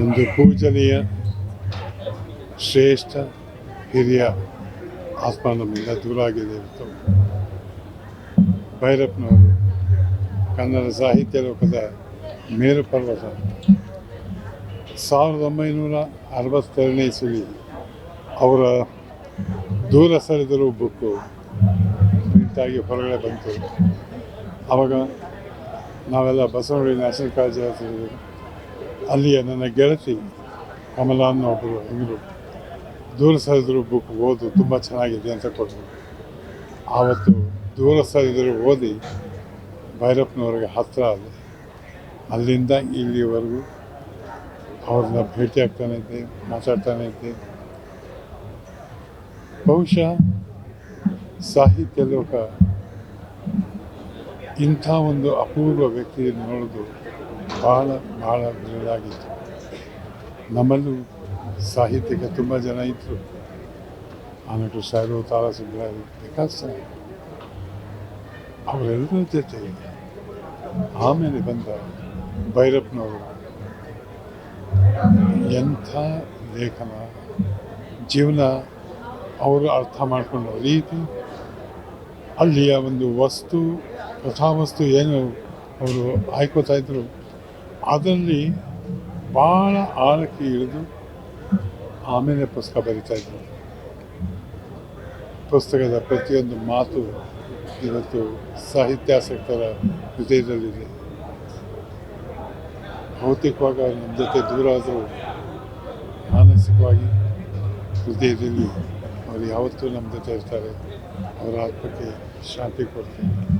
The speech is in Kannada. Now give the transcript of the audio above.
ಒಂದು ಪೂಜನೀಯ, ಶ್ರೇಷ್ಠ, ಹಿರಿಯ ಆತ್ಮ ನಮ್ಮಿಂದ ದೂರ ಆಗಿದೆ ಅಂತ ಭೈರಪ್ಪನವರು ಕನ್ನಡ ಸಾಹಿತ್ಯ ಲೋಕದ ಮೇರು ಪರ್ವತ. ಸಾವಿರದ ಒಂಬೈನೂರ ಅರವತ್ತೆರಡನೇ ಇಸವಿ ಅವರ ದೂರ ಸರಿದರು ಬುಕ್ಕು ಪ್ರಿಂಟಾಗಿ ಹೊರಗಡೆ ಬಂತು. ಅವಾಗ ನಾವೆಲ್ಲ ಬಸವಳ್ಳಿ ನ್ಯಾಷನಲ್ ಕಾಲೇಜ್ ಅಲ್ಲಿಯ ನನ್ನ ಗೆಳತಿ ಕಮಲ ಅನ್ನೋ ಒಬ್ಬರು ಹೆಂಗರು ದೂರ ಸರಿದ್ರು ಬುಕ್ ಓದು ತುಂಬ ಚೆನ್ನಾಗಿದೆ ಅಂತ ಕೊಟ್ಟರು. ಆವತ್ತು ದೂರ ಸರಿದ್ರು ಓದಿ ಭೈರಪ್ಪನವ್ರಿಗೆ ಹತ್ತಿರ ಆದೆ. ಅಲ್ಲಿಂದ ಇಲ್ಲಿವರೆಗೂ ಅವ್ರನ್ನ ಭೇಟಿ ಆಗ್ತಾನೆ ಇದ್ದೆ, ಮಾತಾಡ್ತಾನೆ ಇದ್ದೆ. ಬಹುಶಃ ಸಾಹಿತ್ಯ ಲೋಕ ಇಂಥ ಒಂದು ಅಪೂರ್ವ ವ್ಯಕ್ತಿಯನ್ನು ನೋಡೋದು ಭಾಳ ಬಹಳ ವಿರಳಾಗಿತ್ತು ನಮ್ಮಲ್ಲೂ ಸಾಹಿತ್ಯಕ್ಕೆ ತುಂಬ ಜನ ಇದ್ದರು ಆಮೇಲೆ ಸಾರು ತಾರ ಸುಬ್ರಾಯರು ವಿಕಾಸ್ ಅವರೆಲ್ಲರ ಜೊತೆಗೆ ಆಮೇಲೆ ಬಂದ ಭೈರಪ್ಪನವರು. ಎಂಥ ಲೇಖನ, ಜೀವನ ಅವರು ಅರ್ಥ ಮಾಡಿಕೊಂಡ ರೀತಿ ಅಲ್ಲಿಯ ಒಂದು ವಸ್ತು, ಕಥಾವಸ್ತು ಏನು ಅವರು ಆಯ್ಕೋತಾ ಇದ್ರು. ಅದರಲ್ಲಿ ಭಾಳ ಆಳಕ್ಕೆ ಇಳಿದು ಆಮೇಲೆ ಪುಸ್ತಕ ಬರಿತಾ ಇದ್ದರು. ಪುಸ್ತಕದ ಪ್ರತಿಯೊಂದು ಮಾತು ಇವತ್ತು ಸಾಹಿತ್ಯಾಸಕ್ತರ ಹೃದಯದಲ್ಲಿದೆ. ಭೌತಿಕವಾಗಿ ನಮ್ಮ ಜೊತೆ ದೂರ ಆದರೂ ಮಾನಸಿಕವಾಗಿ ಹೃದಯದಲ್ಲಿ ಅವರು ಯಾವತ್ತೂ ನಮ್ಮ ಜೊತೆ ಇರ್ತಾರೆ. ಅವರ ಆತ್ಮಕ್ಕೆ ಶಾಂತಿ ಕೊಡ್ತೀನಿ